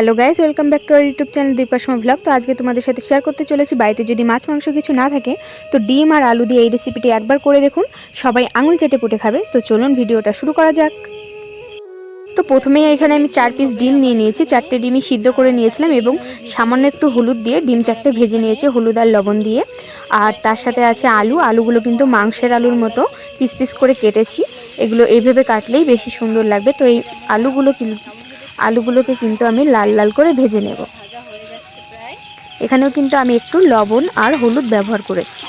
Hello guys welcome back to our YouTube channel Dipasma blog. তো আজকে তোমাদের সাথে শেয়ার করতে চলেছি, বাড়িতে যদি মাছ, মাংস কিছু না থাকে, তো ডিম আর আলু দিয়ে এই রেসিপিটি একবার করে দেখুন। সবাই আঙুল চেটে পুটে খাবে। তো চলুন ভিডিওটা শুরু করা যাক। তো প্রথমেই এখানে আমি চার পিস ডিম নিয়ে নিয়েছি। চারটে ডিমই সিদ্ধ করে নিয়েছিলাম এবং সামান্য একটু হলুদ দিয়ে ডিম চারটে ভেজে নিয়েছি, হলুদ আর লবণ দিয়ে। আর তার সাথে আছে আলু। আলুগুলো কিন্তু মাংসের আলুর মতো পিস পিস করে কেটেছি। এগুলো এইভাবে কাটলেই বেশি সুন্দর লাগবে। তো এই আলুগুলো আলুগুলোকে কিন্তু আমি লাল লাল করে ভেজে নেব। এখানেও কিন্তু আমি একটু লবণ আর হলুদ ব্যবহার করেছি।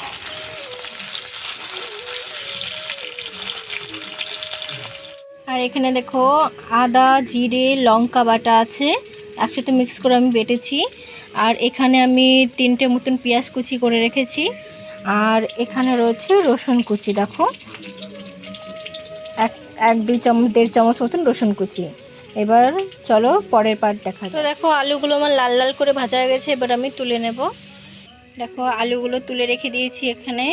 আর এখানে দেখো আদা, জিরে, লঙ্কা বাটা আছে, একসাথে মিক্স করে আমি বেটেছি। আর এখানে আমি তিনটে মতন পেঁয়াজ কুচি করে রেখেছি। আর এখানে রয়েছে রসুন কুচি, দেখো। এক এক দুই চামচ, দেড় চামচ মতন রসুন কুচি। এবার চলো পরের পার্ট দেখা তো দেখো আলুগুলো আমার লাল লাল করে ভাজা হয়ে গেছে এবার আমি তুলে নেব। দেখো আলুগুলো তুলে রেখে দিয়েছি এখানে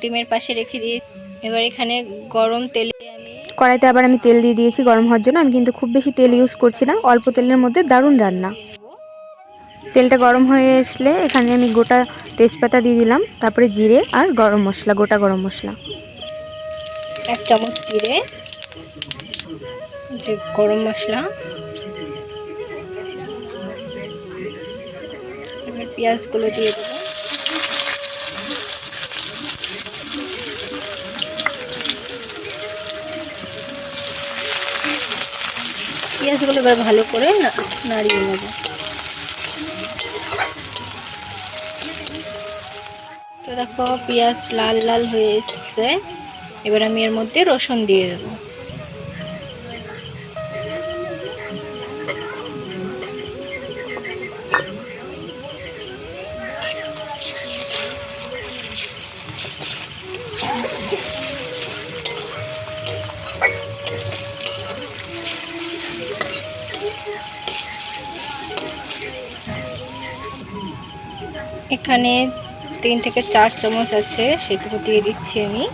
ডিমের পাশে রেখে দিয়েছি। এবার এখানে গরম তেলে আমি কড়াইতে আবার আমি তেল দিয়ে দিয়েছি গরম হওয়ার জন্য। আমি কিন্তু খুব বেশি তেল ইউজ করছি না অল্প তেলের মধ্যে দারুণ রান্না। তেলটা গরম হয়ে আসলে এখানে আমি গোটা তেজপাতা দিয়ে দিলাম তারপরে জিরে আর গরম মশলা গোটা গরম মশলা। এক চামচ জিরে। যে গরম মশলা। এবার পেঁয়াজগুলো দিয়ে দেবো। পেঁয়াজগুলো এবার ভালো করে নাড়িয়ে নেব। তো দেখো পেঁয়াজ লাল লাল হয়ে এসছে। এবার আমি এর মধ্যে রসুন দিয়ে দেবো। এখানে তিন থেকে চার চামচ আছে সেটুকু দিয়ে দিচ্ছি আমি।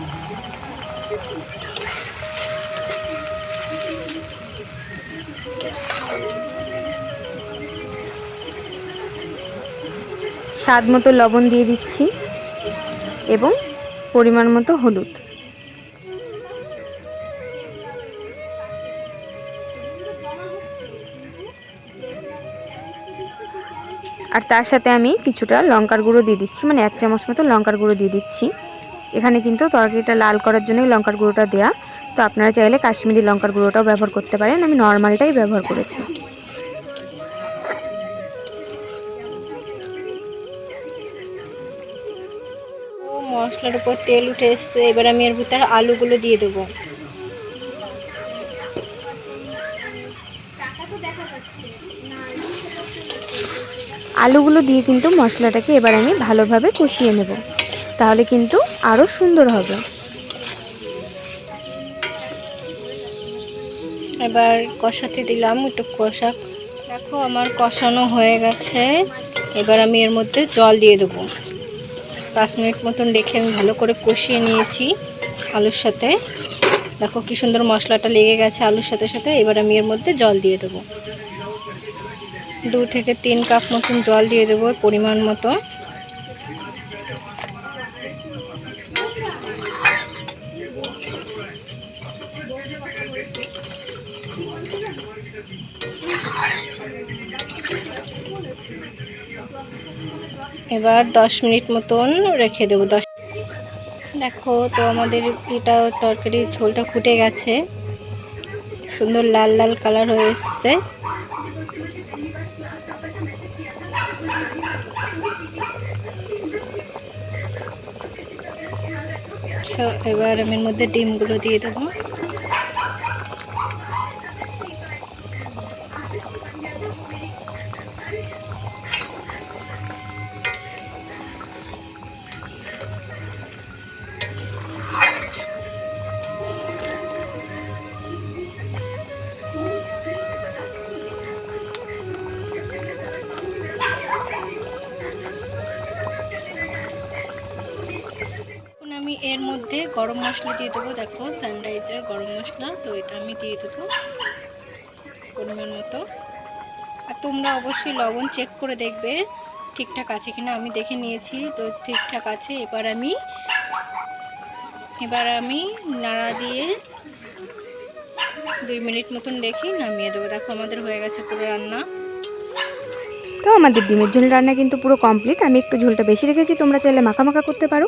স্বাদ মতো লবণ দিয়ে দিচ্ছি। এবং পরিমাণ মতো হলুদ। আর তার সাথে আমি কিছুটা লঙ্কার গুঁড়ো দিয়ে দিচ্ছি মানে এক চামচ মতো লঙ্কার গুঁড়ো দিয়ে দিচ্ছি। এখানে কিন্তু তরকারিটা লাল করার জন্যই লঙ্কার গুঁড়োটা দেওয়া তো আপনারা চাইলে কাশ্মীরি লঙ্কার গুঁড়োটাও ব্যবহার করতে পারেন। আমি নর্মালটাই ব্যবহার করেছি। মশলার উপর তেল উঠে এসছে এবার আমি এর ভিতরে আলুগুলো দিয়ে দেবো। আলুগুলো দিয়ে কিন্তু মশলাটাকে এবার আমি ভালোভাবে কষিয়ে নেব। তাহলে কিন্তু আরও সুন্দর হবে। এবার কষাতে দিলাম একটু কষা। দেখো আমার কষানো হয়ে গেছে। এবার আমি এর মধ্যে জল দিয়ে দেবো। পাঁচ মিনিট মতন রেখে আমি ভালো করে কষিয়ে নিয়েছি আলুর সাথে। দেখো কি সুন্দর মশলাটা লেগে গেছে আলুর সাথে সাথে। এবার আমি এর মধ্যে জল দিয়ে দেবো। দু থেকে তিন কাপ মতন জল দিয়ে দেবো পরিমাণ মতো এবার দশ মিনিট মতন রেখে দেবো, দশ দেখো তো আমাদের এটা তরকারির ঝোলটা ফুটে গেছে। সুন্দর লাল লাল কালার হয়ে এসছে। এবার আমি মধ্যে ডিমগুলো দিয়ে দেবো। এর মধ্যে গরম মশলা দিয়ে দেবো। দেখো সানরাইজের গরম মশলা, তো এটা আমি দিয়ে দেবো পরিমাণ মতো। আর তোমরা অবশ্যই লবণ চেক করে দেখবে, ঠিকঠাক আছে কিনা। আমি দেখে নিয়েছি, তো ঠিকঠাক আছে। এবার আমি এবার আমি নাড়া দিয়ে দুই মিনিট মতন রেখে নামিয়ে দেবো। দেখো, আমাদের হয়ে গেছে পুরো রান্না। তো আমাদের ডিমের ঝোল রান্না কিন্তু পুরো কমপ্লিট আমি একটু ঝোলটা বেশি রেখেছি, তোমরা চাইলে মাখামাখা মাখা করতে পারো।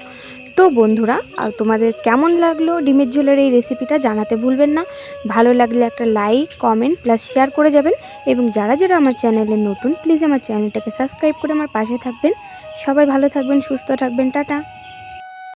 তো বন্ধুরা আর তোমাদের কেমন লাগল ডিমের ঝোলের এই রেসিপিটা জানাতে ভুলবেন না। ভালো লাগলে একটা লাইক কমেন্ট প্লাস শেয়ার করে যাবেন। এবং যারা যারা আমার চ্যানেলে নতুন প্লিজ আমার চ্যানেলটাকে সাবস্ক্রাইব করে আমার পাশে থাকবেন। সবাই ভালো থাকবেন, সুস্থ থাকবেন, টাটা।